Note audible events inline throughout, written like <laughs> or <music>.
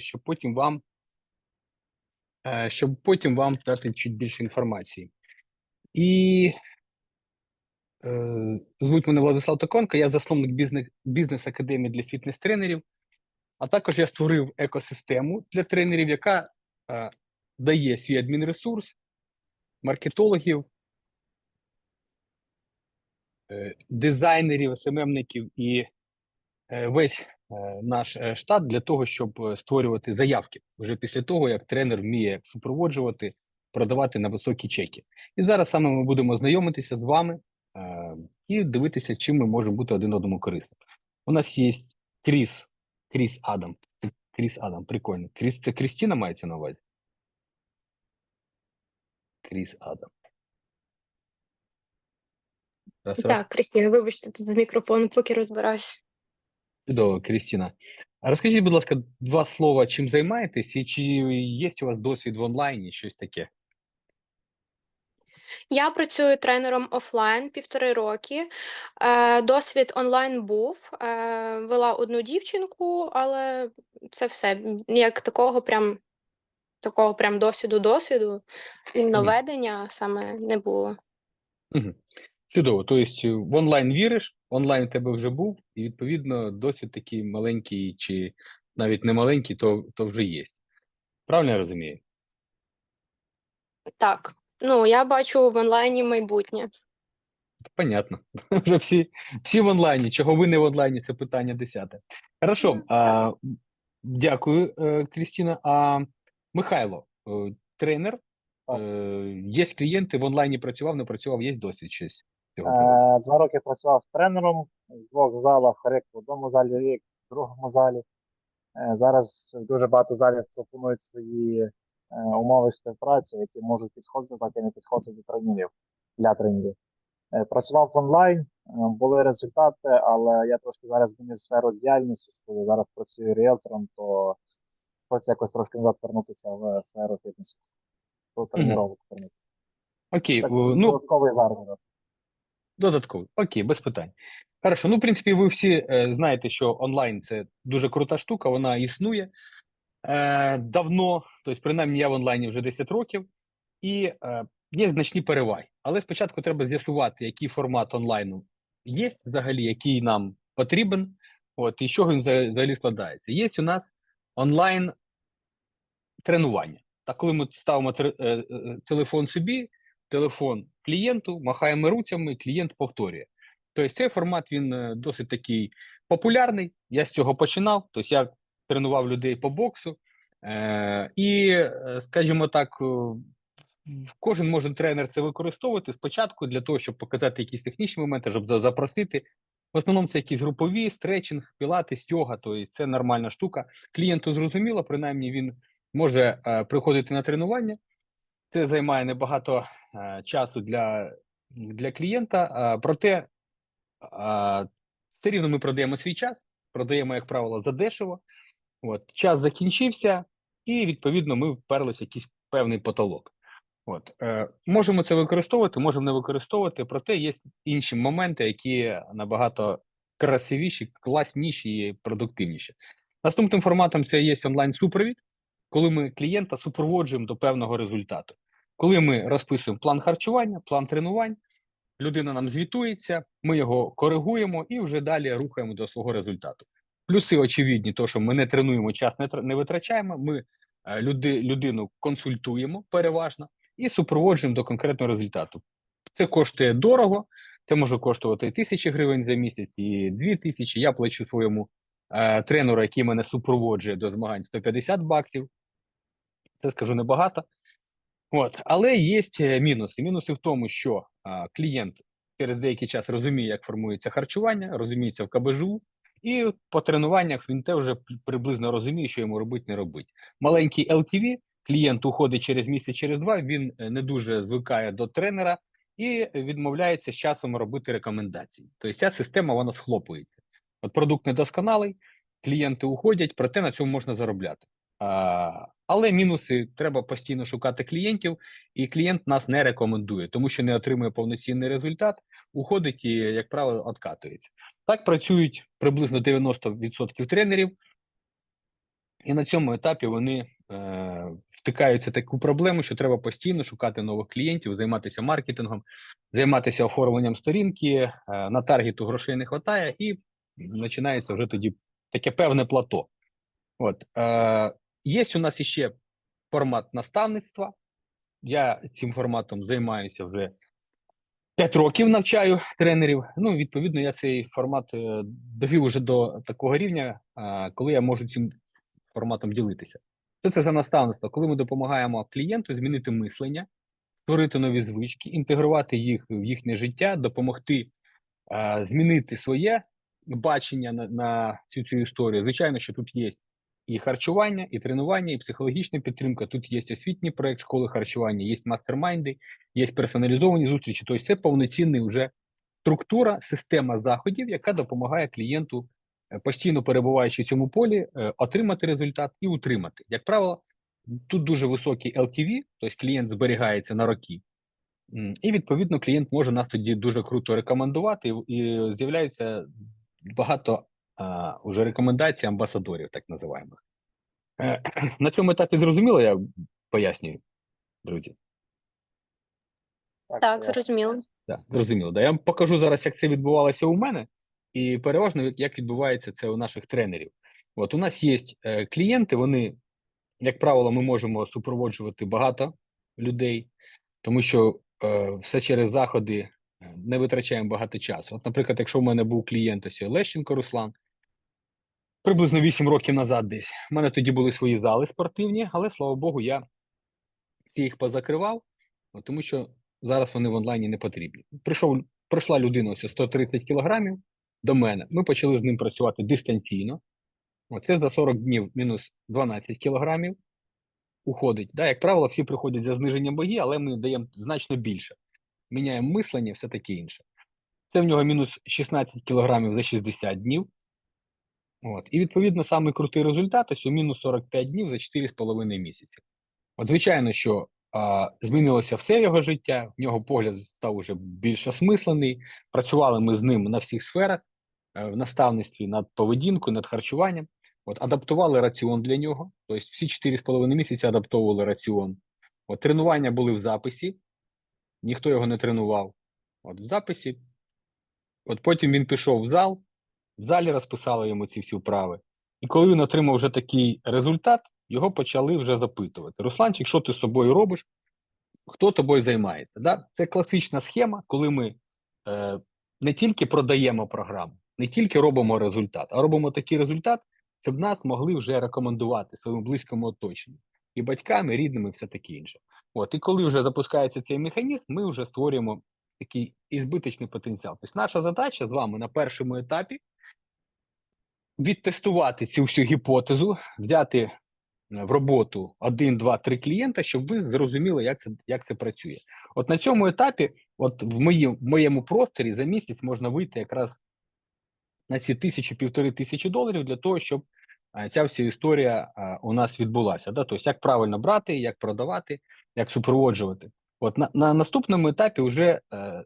щоб потім вам щоб потім вам дати чуть більше інформації. І е, звуть мене Владислав Токонко, я засновник бізнес, бізнес-академії для фітнес-тренерів, а також я створив екосистему для тренерів, яка е, дає свій адмінресурс, маркетологів, е, дизайнерів, СММників і е, весь наш е, штат для того, щоб е, створювати заявки вже після того, як тренер вміє супроводжувати, продавати на високі чеки. І зараз саме ми будемо знайомитися з вами е, і дивитися, чим ми можемо бути один одному корисним. У нас є Кріс, Кріс Адам. Кріс Адам, прикольно. Кріс, це Крістіна мається на увазі? Кріс Адам. Раз, раз. Так, Кристина, вибачте, тут з мікрофоном, поки розбираюсь. Чудово, Крістіна. А розкажіть, будь ласка, два слова, чим займаєтесь, і чи є у вас досвід в онлайні, щось таке? Я працюю тренером офлайн півтори роки. Е, досвід онлайн був. Е, вела одну дівчинку, але це все. Як такого прям такого прям досвіду досвіду іменно Мгм. ведення саме не було. Угу. Чудово. Тобто в онлайн віриш, онлайн у тебе вже був, і відповідно досвід такий маленький, чи навіть не маленький, то, то вже є. Правильно я розумію? Так, ну я бачу в онлайні майбутнє. Понятно. <laughs> Вже всі, всі в онлайні. Чого ви не в онлайні? Це питання десяте. Хорошо. А, дякую, е, Крістіна. А Михайло, е, тренер. Е, Є клієнти, в онлайні працював, не працював, є досвід щось. Е, Два роки працював тренером в двох залах, рік в одному залі, рік в другому залі. Е, Зараз дуже багато залів пропонують свої е, умови співпраці, які можуть підходити, так і не підходити до тренерів для тренерів. Е, Працював онлайн, е, були результати, але я трошки зараз змінив сферу діяльності свою. Зараз працюю ріелтором, то хочу якось трошки назад вернутися в сферу фітнесу. До тренувок. Окей, Так, ну додатковий заробіток. Додатково. Окей, без питань. Хорошо. Ну, в принципі, ви всі е, знаєте, що онлайн це дуже крута штука, вона існує е, давно, тобто, принаймні, я в онлайні вже 10 років, і е, є значні переваги. Але спочатку треба з'ясувати, який формат онлайну є взагалі, який нам потрібен, от, і з чого він взагалі складається. Є у нас онлайн тренування. Так, коли ми ставимо е, е, телефон собі, телефон клієнту, махаємо руцями, клієнт повторює. Тобто цей формат він е, досить такий популярний. Я з цього починав. Тобто я тренував людей по боксу. Е, і, е, скажімо так, е, кожен може тренер це використовувати спочатку для того, щоб показати якісь технічні моменти, щоб за- запросити. В основному це якісь групові, стретчинг, пілатес, йога, тобто це нормальна штука. Клієнту зрозуміло, принаймні він може приходити на тренування. Це займає небагато часу для, для клієнта. Проте все рівно ми продаємо свій час, продаємо, як правило, задешево. От, час закінчився, і відповідно ми вперлися в якийсь певний потолок. От, е, можемо це використовувати, можемо не використовувати, проте є інші моменти, які набагато красивіші, класніші і продуктивніші. Наступним форматом це є онлайн-супровід, коли ми клієнта супроводжуємо до певного результату. Коли ми розписуємо план харчування, план тренувань, людина нам звітується, ми його коригуємо і вже далі рухаємо до свого результату. Плюси очевидні, то що ми не тренуємо, час не, витрачаємо. Ми е, люди, людину консультуємо переважно і супроводжуємо до конкретного результату. Це коштує дорого, це може коштувати тисячі гривень за місяць, і дві тисячі. Я плачу своєму е, тренеру, який мене супроводжує до змагань 150 баксів. Це скажу небагато. От, але є е, мінуси. Мінуси в тому, що а, клієнт через деякий час розуміє, як формується харчування, розуміється в КБЖУ, і по тренуваннях він теж вже приблизно розуміє, що йому робити, не робити. Маленький LTV, клієнт уходить через місяць, через два, він е, не дуже звикає до тренера і відмовляється з часом робити рекомендації. Тобто ця система вона схлопується. От продукт недосконалий, клієнти уходять, проте на цьому можна заробляти. Але мінуси треба постійно шукати клієнтів, і клієнт нас не рекомендує, тому що не отримує повноцінний результат, уходить і, як правило, откатується. Так працюють приблизно 90% тренерів. І на цьому етапі вони е, втикаються в таку проблему, що треба постійно шукати нових клієнтів, займатися маркетингом, займатися оформленням сторінки. Е, на таргету грошей не вистачає, і починається вже тоді таке певне плато. От е, є у нас іще формат наставництва. Я цим форматом займаюся вже 5 років навчаю тренерів. Ну, відповідно, я цей формат е, довів уже до такого рівня, е, коли я можу цим форматом ділитися. Що це за наставництво? Коли ми допомагаємо клієнту змінити мислення, створити нові звички, інтегрувати їх в їхнє життя, допомогти е, змінити своє бачення на, на цю цю історію. Звичайно, що тут є і харчування, і тренування, і психологічна підтримка. Тут є освітній проект школи харчування, є мастермайнди, є персоналізовані зустрічі. Тобто це повноцінний вже структура, система заходів, яка допомагає клієнту, е, постійно перебуваючи в цьому полі, е, отримати результат і утримати. Як правило, тут дуже високий LTV, тобто клієнт зберігається на роки. І відповідно клієнт може нас тоді дуже круто рекомендувати, і, з'являється багато уже рекомендацій амбасадорів, так називаємих. Е, <clears throat> на цьому етапі зрозуміло, я пояснюю, друзі. Так, зрозуміло. Так, зрозуміло. Да. Я вам покажу зараз, як це відбувалося у мене, і переважно як- як відбувається це у наших тренерів. От у нас є е, клієнти, вони, як правило, ми можемо супроводжувати багато людей, тому що е, все через заходи е, не витрачаємо багато часу. От, наприклад, якщо в мене був клієнт ось Лещенко Руслан, приблизно 8 років назад десь, в мене тоді були свої зали спортивні, але слава Богу, я всі їх позакривав, тому що зараз вони в онлайні не потрібні. Прийшов, прийшла людина ось 130 кілограмів до мене. Ми почали з ним працювати дистанційно. Оце за 40 днів мінус 12 кілограмів уходить. Да, як правило, всі приходять за зниженням ваги, але ми даємо значно більше. Міняємо мислення, все таке інше. Це в нього мінус 16 кілограмів за 60 днів. От. І відповідно самий крутий результат ось у мінус 45 днів за 4,5 місяці. От, звичайно, що а, змінилося все його життя, в нього погляд став уже більш осмислений. Працювали ми з ним на всіх сферах, е, в наставництві над поведінкою, над харчуванням. От, адаптували раціон для нього. Тобто всі 4,5 місяці адаптовували раціон. От, тренування були в записі, ніхто його не тренував. От, в записі. От потім він пішов в зал, в розписали йому ці всі вправи. І коли він отримав вже такий результат, його почали вже запитувати: Русланчик, що ти з собою робиш? Хто тобою займається? Да? Це класична схема, коли ми е, не тільки продаємо програму, не тільки робимо результат, а робимо такий результат, щоб нас могли вже рекомендувати своєму близькому оточенню і батьками, і рідними, і все таке інше. От, і коли вже запускається цей механізм, ми вже створюємо такий ізбиточний потенціал. Тобто наша задача з вами на першому етапі відтестувати цю всю гіпотезу, взяти е, в роботу один, два, три клієнта, щоб ви зрозуміли, як це, як це працює. От на цьому етапі, от в моїм, в моєму просторі за місяць можна вийти якраз на ці тисячу півтори тисячі доларів для того, щоб е, ця вся історія е, у нас відбулася. Да? Тобто, як правильно брати, як продавати, як супроводжувати. От на, на наступному етапі вже е,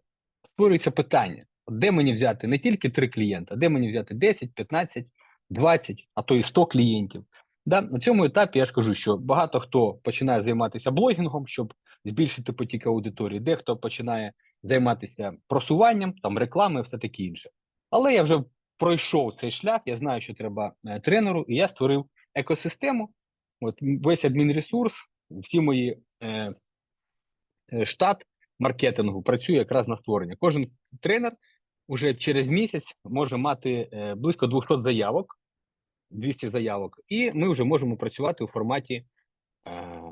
створюється питання: де мені взяти не тільки три клієнта, де мені взяти 10, 15, 20, а то і 100 клієнтів. Да? На цьому етапі я ж кажу, що багато хто починає займатися блогінгом, щоб збільшити потік аудиторії, дехто починає займатися просуванням, там реклами, все таке інше. Але я вже пройшов цей шлях, я знаю, що треба е, тренеру, і я створив екосистему. От весь адмінресурс, всі мої е, е, штат маркетингу працює якраз на створення. Кожен тренер уже через місяць може мати е, близько 200 заявок, 200 заявок, і ми вже можемо працювати у форматі е,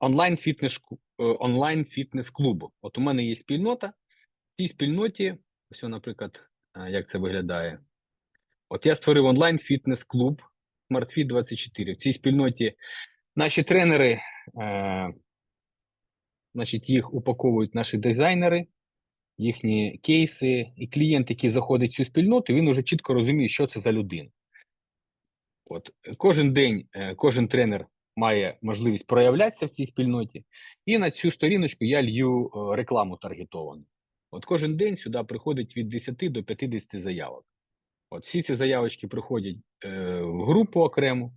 онлайн фітнес онлайн фітнес клубу. От у мене є спільнота. В цій спільноті, ось, наприклад, е, як це виглядає. От я створив онлайн фітнес клуб SmartFit 24. В цій спільноті наші тренери, е, значить, їх упаковують наші дизайнери, їхні кейси, і клієнт, який заходить в цю спільноту, він вже чітко розуміє, що це за людина. От кожен день е, кожен тренер має можливість проявлятися в цій спільноті, і на цю сторіночку я лью е, рекламу таргетовану. От кожен день сюди приходить від 10 до 50 заявок. От всі ці заявочки приходять е, в групу окрему.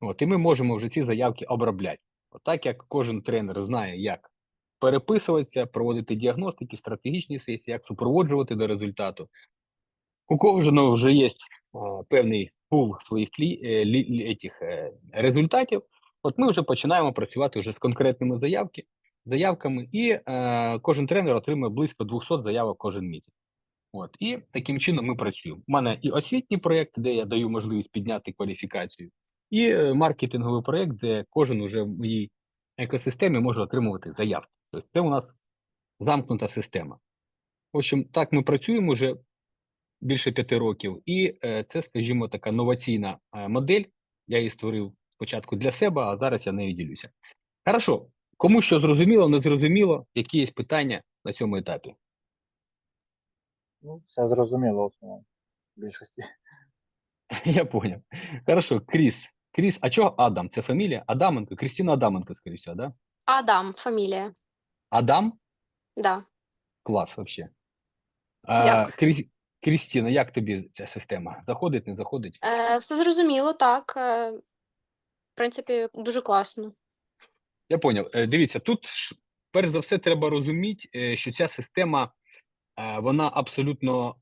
От, і ми можемо вже ці заявки обробляти. Отак як кожен тренер знає, як переписуватися, проводити діагностики, стратегічні сесії, як супроводжувати до результату. У кожного вже є певний пул своїх е, лі, лі- етіх, е, результатів. От ми вже починаємо працювати вже з конкретними заявки, заявками, і е, кожен тренер отримує близько 200 заявок кожен місяць. От, і таким чином ми працюємо. У мене і освітній проєкт, де я даю можливість підняти кваліфікацію, і е, маркетинговий проєкт, де кожен уже в моїй екосистемі може отримувати заявки. Тобто це у нас замкнута система. В общем, так ми працюємо вже більше п'яти років, і е, це, скажімо, така новаційна е, модель. Я її створив спочатку для себе, а зараз я нею ділюся. Хорошо, кому що зрозуміло, не зрозуміло, які є питання на цьому етапі? Ну, все зрозуміло в більшості. <laughs> Я понял. Хорошо, Кріс. Кріс, а чого Адам? Це фамілія? Адаменко? Крістіна Адаменко, скоріше всього, да? Адам, фамілія. Адам? Да. Клас, вообще. А. Крі... Крістіна, як тобі ця система? Заходить, не заходить? Е, все зрозуміло, так. Е, в принципі, дуже класно. Я поняв. Е, Дивіться, тут ж, перш за все треба розуміти, е, що ця система е, вона абсолютно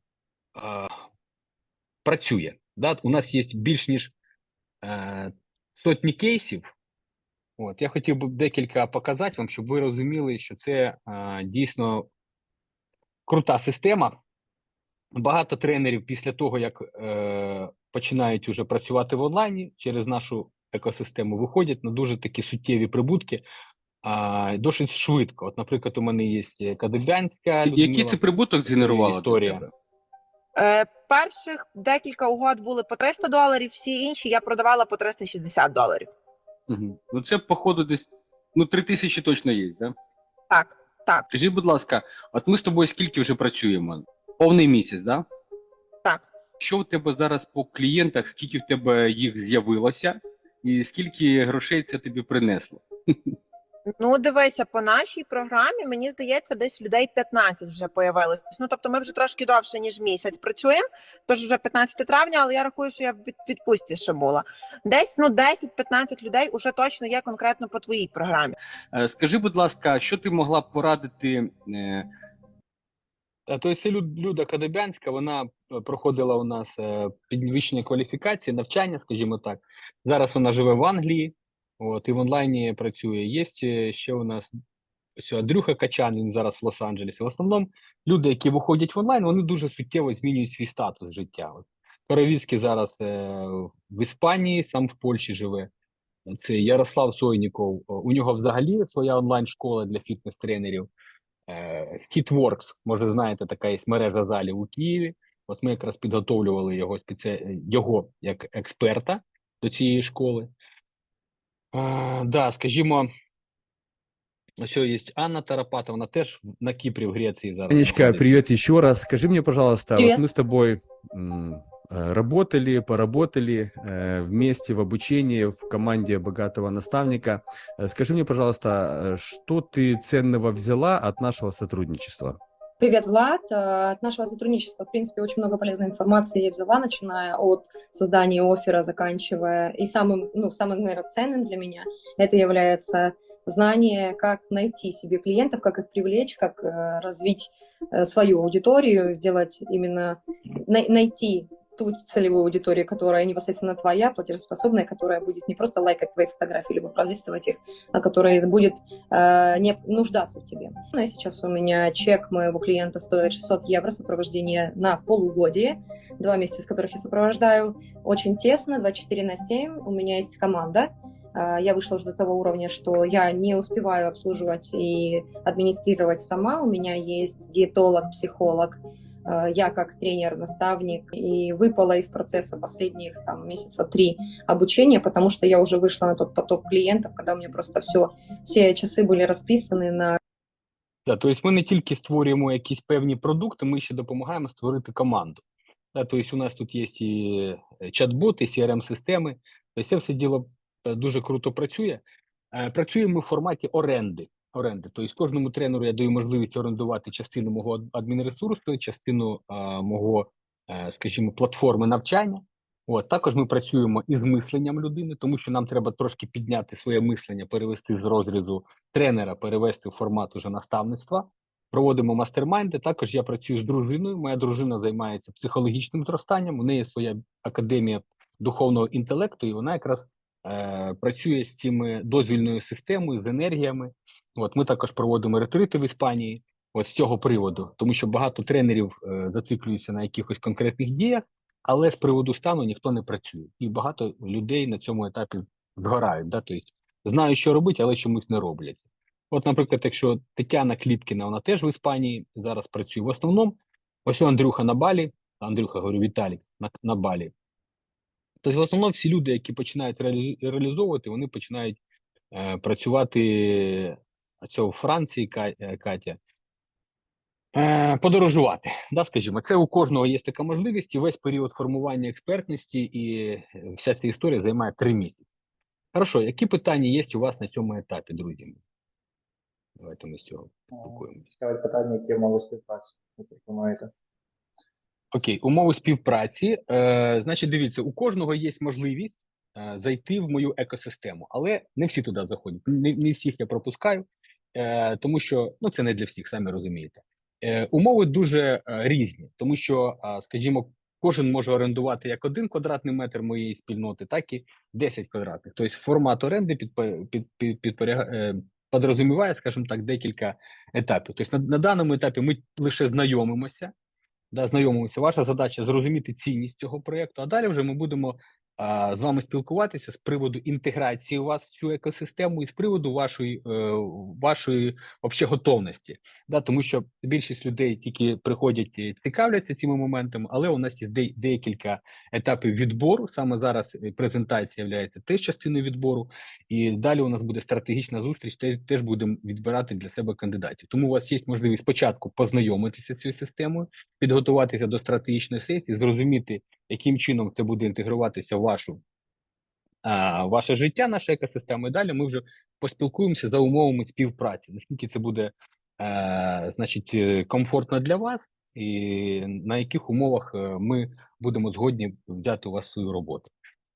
е, працює. Да? У нас є більш ніж е, сотні кейсів. От, я хотів би декілька показати вам, щоб ви розуміли, що це е, дійсно крута система. Багато тренерів після того, як е, починають уже працювати в онлайні через нашу екосистему, виходять на дуже такі суттєві прибутки а, досить швидко. От, наприклад, у мене є Кадебянська Який це прибуток згенерувало? для історія. Е, перших декілька угод були по 300 доларів, всі інші я продавала по 360 доларів. Мгм. Ну це, походу, десь ну, три тисячі точно є, да? Так, так, Скажи, будь ласка, от ми з тобою скільки вже працюємо? Повний місяць, да? так. Що у тебе зараз по клієнтах, скільки в тебе їх з'явилося, і скільки грошей це тобі принесло? Ну, дивися, по нашій програмі, мені здається, десь людей 15 вже появилось. Ну, тобто ми вже трошки довше, ніж місяць працюємо, тож вже 15 травня, але я рахую, що я в від- відпустці ще була. Десь ну 10-15 людей уже точно є конкретно по твоїй програмі. Е, Скажи, будь ласка, що ти могла б порадити е, Тобто це Люда Кадебянська, вона е, проходила у нас е, підвищення кваліфікації, навчання, скажімо так. Зараз вона живе в Англії, от, і в онлайні працює. Є е, ще у нас ось Андрюха Качан, він зараз в Лос-Анджелесі. В основному люди, які виходять в онлайн, вони дуже суттєво змінюють свій статус життя. От, Коровіцький зараз е, в Іспанії, сам в Польщі живе. Це Ярослав Сойніков. У нього взагалі своя онлайн-школа для фітнес-тренерів. Е, Hitworks, може, знаєте, така є мережа залів у Києві. От ми якраз підготовлювали його спеці... його як експерта до цієї школи. Е, да, скажімо, ось є Анна Тарапата, вона теж на Кіпрі в Греції зараз. Анечка, привет еще раз. Скажи мне, пожалуйста, Привет. вот мы с тобой м, э, работали, поработали э, вместе в обучении в команде богатого наставника. Э, Скажи мне, пожалуйста, э, что ты ценного взяла от нашего сотрудничества? Привет, Влад. Э, От нашего сотрудничества, в принципе, очень много полезной информации я взяла, начиная от создания оффера, заканчивая. И самым, ну, самым, наверное, ценным для меня это является знание, как найти себе клиентов, как их привлечь, как э, развить э, свою аудиторию, сделать именно, най- найти ту целевую аудиторию, которая непосредственно твоя, платежеспособная, которая будет не просто лайкать твои фотографии, либо пролистывать их, а которая будет э, не нуждаться в тебе. Ну, сейчас у меня чек моего клиента стоит 600 евро сопровождение на полугодие, два месяца, из которых я сопровождаю очень тесно, 24 на 7. У меня есть команда. Э, Я вышла уже до того уровня, что я не успеваю обслуживать и администрировать сама. У меня есть диетолог, психолог, я как тренер, наставник, и выпала из процесса последних там, месяца три обучения, потому что я уже вышла на тот поток клиентов, когда у меня просто все, все часы были расписаны на Да, тобто ми не тільки створюємо якісь певні продукти, ми ще допомагаємо створити команду. Да, тобто у нас тут є і е, чат-боти, CRM-системи. Тобто це все діло е, дуже круто працює. Е, Працюємо в форматі оренди. оренди. Тобто кожному тренеру я даю можливість орендувати частину мого ад- адмінресурсу, частину е, мого, е, скажімо, платформи навчання. От також ми працюємо із мисленням людини, тому що нам треба трошки підняти своє мислення, перевести з розрізу тренера, перевести в формат уже наставництва. Проводимо мастермайнди. Також я працюю з дружиною. Моя дружина займається психологічним зростанням. У неї своя академія духовного інтелекту, і вона якраз е, працює з цими дозвільною системою, з енергіями. От ми також проводимо ретрити в Іспанії. Ось з цього приводу, тому що багато тренерів е, зациклюються на якихось конкретних діях, але з приводу стану ніхто не працює, і багато людей на цьому етапі згорають. Да? Тобто знають, що робити, але чомусь не роблять. От, наприклад, якщо Тетяна Кліпкіна, вона теж в Іспанії зараз працює. В основному, ось Андрюха на Балі, Андрюха, говорю, Віталій на, на Балі. Тобто, в основному всі люди, які починають реалі- реалізовувати, вони починають е, працювати це у Франції, е, Катя. Е, подорожувати, да, скажімо, це у кожного є така можливість, і весь період формування експертності і е, вся ця історія займає три місяці. Хорошо, які питання є у вас на цьому етапі, друзі? Давайте ми з цього спілкуємося. Цікавить питання, які мали співпраці ви пропонуєте. Окей, умови співпраці. Е, значить, дивіться, у кожного є можливість е, зайти в мою екосистему, але не всі туди заходять. Не, не всіх я пропускаю, е, тому що ну це не для всіх, самі розумієте. Е, умови дуже е, різні, тому що, скажімо, кожен може орендувати як один квадратний метр моєї спільноти, так і 10 квадратних. Тобто формат оренди під, під, під, під, підрозуміває, скажімо так, декілька етапів. Тобто на, на даному етапі ми лише знайомимося да, знайомимося. Ваша задача зрозуміти цінність цього проєкту, а далі вже ми будемо з вами спілкуватися з приводу інтеграції у вас в цю екосистему і з приводу вашої, е, вашої вообще готовності. Да, тому що більшість людей тільки приходять і цікавляться цими моментами, але у нас є декілька етапів відбору. Саме зараз е, презентація є теж частиною відбору, і далі у нас буде стратегічна зустріч. Теж, теж будемо відбирати для себе кандидатів. Тому у вас є можливість спочатку познайомитися з цією системою, підготуватися до стратегічної сесії, зрозуміти, яким чином це буде інтегруватися в вашу а, ваше життя, наша екосистема. І далі ми вже поспілкуємося за умовами співпраці. Наскільки це буде е, значить е, комфортно для вас, і на яких умовах е, ми будемо згодні взяти у вас свою роботу.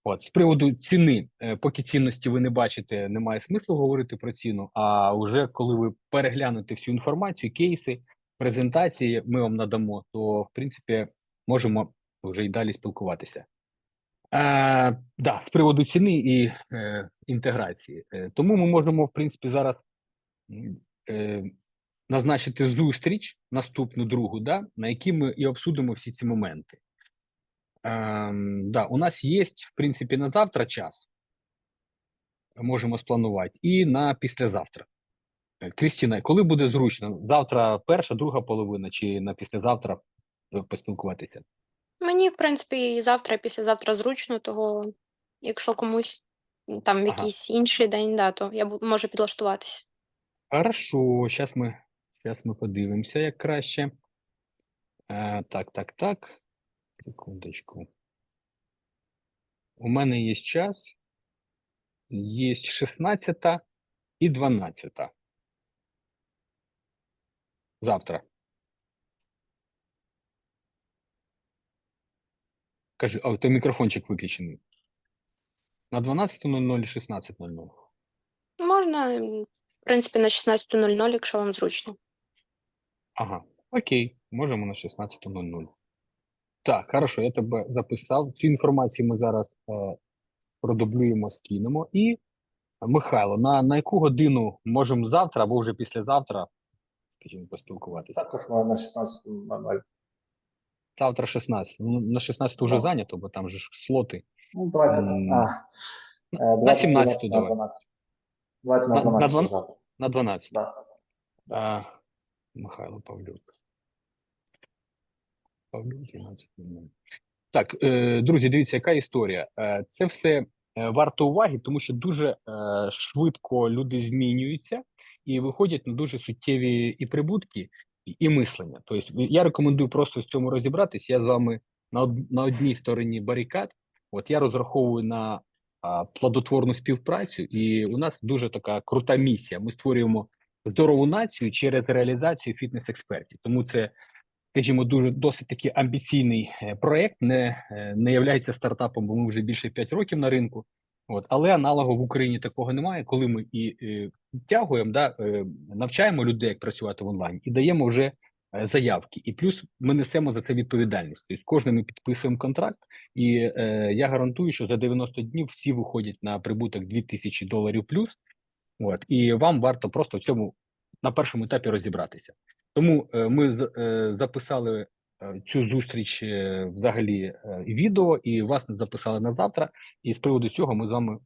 От з приводу ціни, поки цінності ви не бачите, немає смислу говорити про ціну. А вже коли ви переглянете всю інформацію, кейси, презентації, ми вам надамо, то в принципі можемо вже й далі спілкуватися. Е, да, з приводу ціни і е, інтеграції. Е, тому ми можемо, в принципі, зараз е, назначити зустріч наступну другу, да, на якій ми і обсудимо всі ці моменти. Ем, да, у нас є, в принципі, на завтра час. Можемо спланувати, і на післязавтра. Е, Крістіна, коли буде зручно? Завтра перша, друга половина, чи на післязавтра е, поспілкуватися? Мені, в принципі, і завтра, і післязавтра зручно, того якщо комусь там Ага. якийсь інший день, да, то я бу- можу підлаштуватися. Хорошо, зараз ми, щас ми подивимося, як краще. Е, так, так, так. Секундочку. У мене є час. Є 16 і 12. Завтра. Кажи, а у то мікрофончик виключений. На 12.00 і 16.00. Можна, в принципі, на 16.00, якщо вам зручно. Ага, окей, можемо на 16.00. Так, хорошо, я тебе записав. Цю інформацію ми зараз е, продублюємо, скинемо. І, Михайло, на, на яку годину можемо завтра або вже післязавтра, скажімо, поспілкуватися? Також на 16.00. Завтра 16. Ну, на 16 вже Ну. зайнято, бо там же ж слоти. Ну, давайте. М, А, е, давайте 17 на давай. 12. Давайте На- на на 12 дван- завтра. На 12. Да. А, Михайло Павлюк. Павлюк 12. Так, е, друзі, дивіться, яка історія. Е, це все е, варто уваги, тому що дуже е, швидко люди змінюються і виходять на дуже суттєві і прибутки, і, мислення. Тобто, я рекомендую просто в цьому розібратись. Я з вами на, од, на одній стороні барикад. От я розраховую на плодотворну співпрацю, і у нас дуже така крута місія. Ми створюємо здорову націю через реалізацію фітнес-експертів. Тому це скажімо, дуже досить таки амбіційний е, проект, не, е, не являється стартапом, бо ми вже більше 5 років на ринку. От, але аналогу в Україні такого немає, коли ми і підтягуємо, да, е, навчаємо людей, як працювати в онлайні, і даємо вже е, заявки. І плюс ми несемо за це відповідальність. Тобто, кожним ми підписуємо контракт, і е, я гарантую, що за 90 днів всі виходять на прибуток 2000 доларів плюс. От, і вам варто просто в цьому на першому етапі розібратися. Тому е, ми е, записали цю зустріч е, взагалі е, і відео, і вас записали на завтра. І з приводу цього ми з вами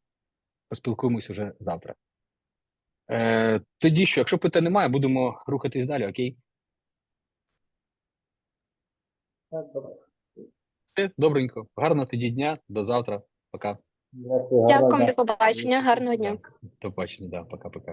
поспілкуємося вже завтра. Е, тоді що, якщо питань немає, будемо рухатись далі, окей? Так, добре. Все, добренько. Гарного тоді дня, до завтра. Пока. Дякую, до побачення, гарного дня. До побачення, да, пока-пока.